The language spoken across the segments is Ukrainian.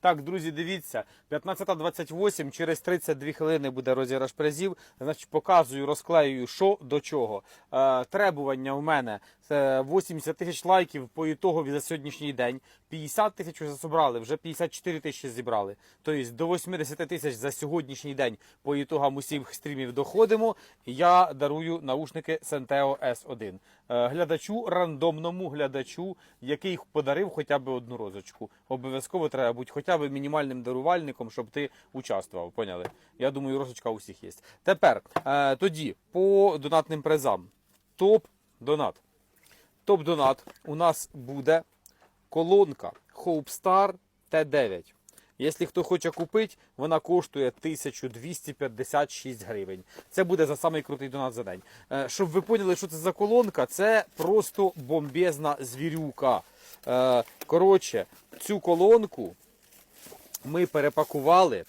Так, друзі, дивіться, 15.28, через 32 хвилини буде розіграш призів. Значить, показую, розклеюю, що до чого. Е, требування в мене 80 тисяч лайків по ітогові за сьогоднішній день. 50 тисяч вже зібрали, вже 54 тисячі зібрали. Тобто до 80 тисяч за сьогоднішній день по ітогам усіх стрімів доходимо. Я дарую наушники Senteo S1. Е, глядачу, рандомному глядачу, який подарив хоча б одну розочку. Обов'язково треба бути хоча б мінімальним дарувальником, щоб ти участвував. Поняли? Я думаю, розочка у всіх є. Тепер е, тоді по донатним призам. Топ донат. Топ донат у нас буде колонка Hope T9. Якщо хто хоче купити, вона коштує 1256 гривень. Це буде за самий крутий донат за день. Е, Щоб ви поняли, що це за колонка, це просто бомбезна звірюка. Е, Коротше, цю колонку ми перепакували.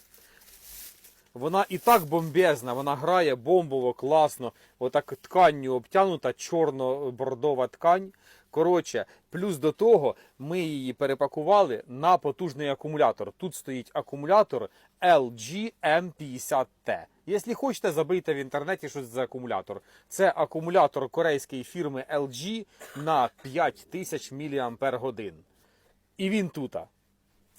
Вона і так бомбезна, вона грає бомбово, класно. Отак тканню обтянута, чорно-бордова ткань. Коротше, плюс до того ми її перепакували на потужний акумулятор. Тут стоїть акумулятор LG M50T. Якщо хочете, забийте в інтернеті, що це за акумулятор. Це акумулятор корейської фірми LG на 5000 мАч. І він тут.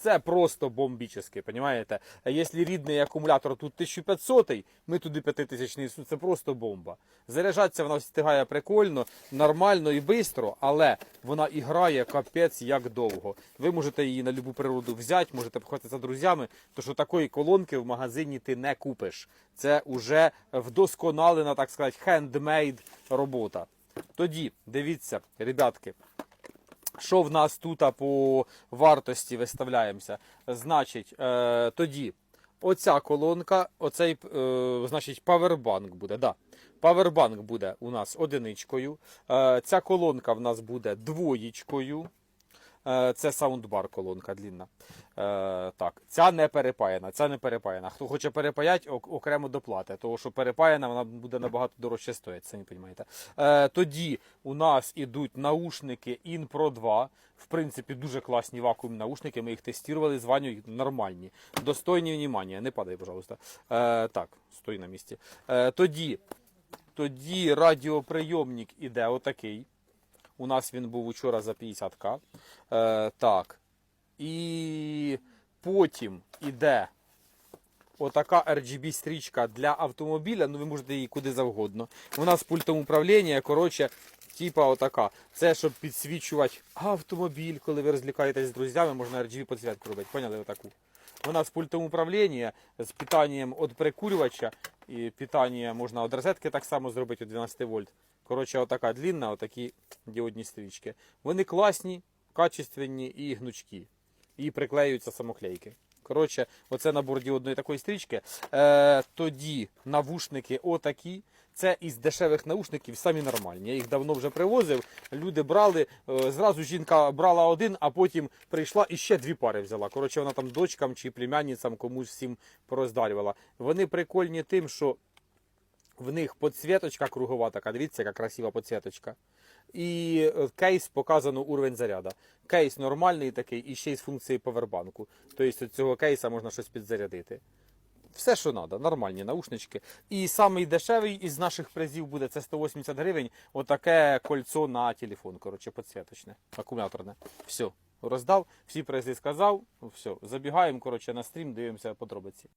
Це просто бомбічний, розумієте? Якщо рідний акумулятор тут 1500, ми туди 5000 це просто бомба. Заряджатися вона встигає прикольно, нормально і швидко, але вона і грає капець як довго. Ви можете її на любу природу взяти, можете походити за друзями, то що такої колонки в магазині ти не купиш. Це вже вдосконалена, так сказати, хендмейд робота. Тоді, дивіться, ребятки, що в нас тут по вартості виставляємося? Значить, е, тоді оця колонка, оцей, е, значить, павербанк буде. Да. Павербанк буде у нас одиничкою. Е, ця колонка в нас буде двоєчкою. Е, Це саундбар колонка длінна. Е, так, ця не перепаяна. Ця не перепаяна. Хто хоче перепаяти, окремо доплати, тому що перепаяна вона буде набагато дорожче стоїть, самі розумієте. Е, тоді у нас ідуть наушники InPro 2. В принципі, дуже класні вакуумні наушники. Ми їх тестували, з Ваню нормальні. Достойні внимання. Не падай, пожалуйста. Так, стой на місці. Тоді, тоді радіоприйомник іде отакий. У нас він був учора за 50к. Е, так. І потім іде отака RGB стрічка для автомобіля. Ну, ви можете її куди завгодно. Вона з пультом управління, коротше, типа отака. Це щоб підсвічувати автомобіль, коли ви розлікаєтесь з друзями, можна RGB підсвітку робити. Поняли отаку? Вона з пультом управління, з питанням від прикурювача, і питання можна від розетки так само зробити від 12 вольт. Коротше, отака длінна, отакі діодні стрічки. Вони класні, качественні і гнучкі. І приклеюються самоклейки. Коротше, оце набор діодної такої стрічки. Е, тоді навушники отакі. Це із дешевих наушників самі нормальні. Я їх давно вже привозив. Люди брали. е, Зразу жінка брала один, а потім прийшла і ще дві пари взяла. Коротше, вона там дочкам чи племянницям комусь всім пороздарювала. Вони прикольні тим, що в них підсвіточка кругова така, дивіться, яка красива підсвіточка. І е, кейс показано уровень заряду. Кейс нормальний такий, і ще й з функцією повербанку. Тобто з цього кейса можна щось підзарядити. Все, що треба, нормальні наушнички. І самий дешевий із наших призів буде це 180 гривень. Отаке кольцо на телефон, коротше, підсвіточне, акумуляторне. Все, роздав, всі призи сказав. Все, забігаємо коротше, на стрім, дивимося подробиці.